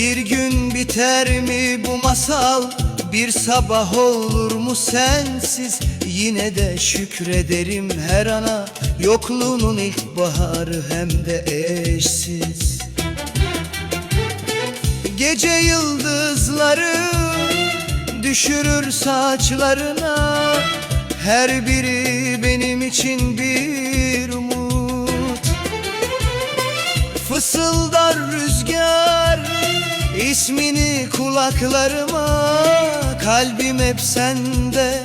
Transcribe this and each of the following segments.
Bir gün biter mi bu masal? Bir sabah olur mu sensiz? Yine de şükrederim her ana. Yokluğunun ilk baharı hem de eşsiz. Gece yıldızları düşürür saçlarına. Her biri benim için bir umut. Rüzgar ismini kulaklarıma Kalbim hep sende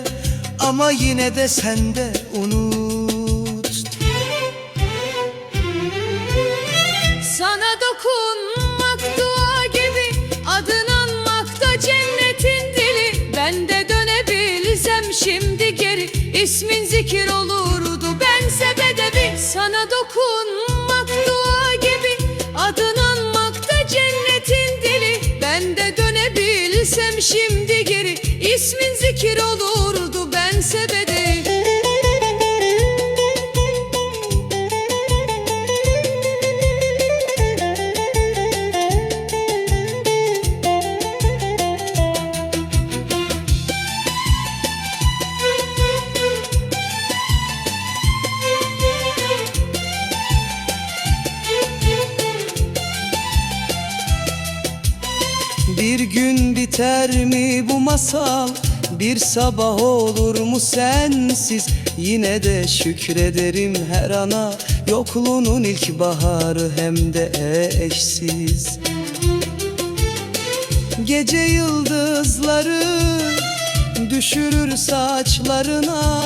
ama yine de sende unut. Sana dokunmak dua gibi Adın anmak da cennetin dili. Ben de dönebilsem şimdi geri İsmin zikir olurdu bense bedevi. Sana dokunmak dönebilsem şimdi geri. İsmin Bir gün biter mi bu masal? Bir sabah olur mu sensiz? Yine de şükrederim her ana. Yokluğunun ilk baharı hem de eşsiz. Gece yıldızları düşürür saçlarına.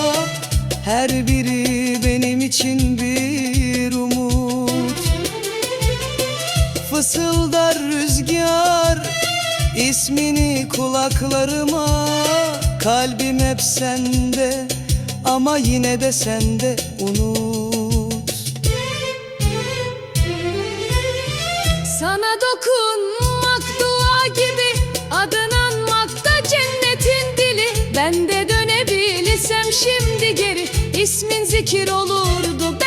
Her biri benim için bir umut. Fısıldar rüzgar ismini kulaklarıma Kalbim hep sende. Ama yine de sende unut. Sana dokunmak dua gibi Adın anmak da cennetin dili. Ben de dönebilsem şimdi geri İsmin zikir olurdu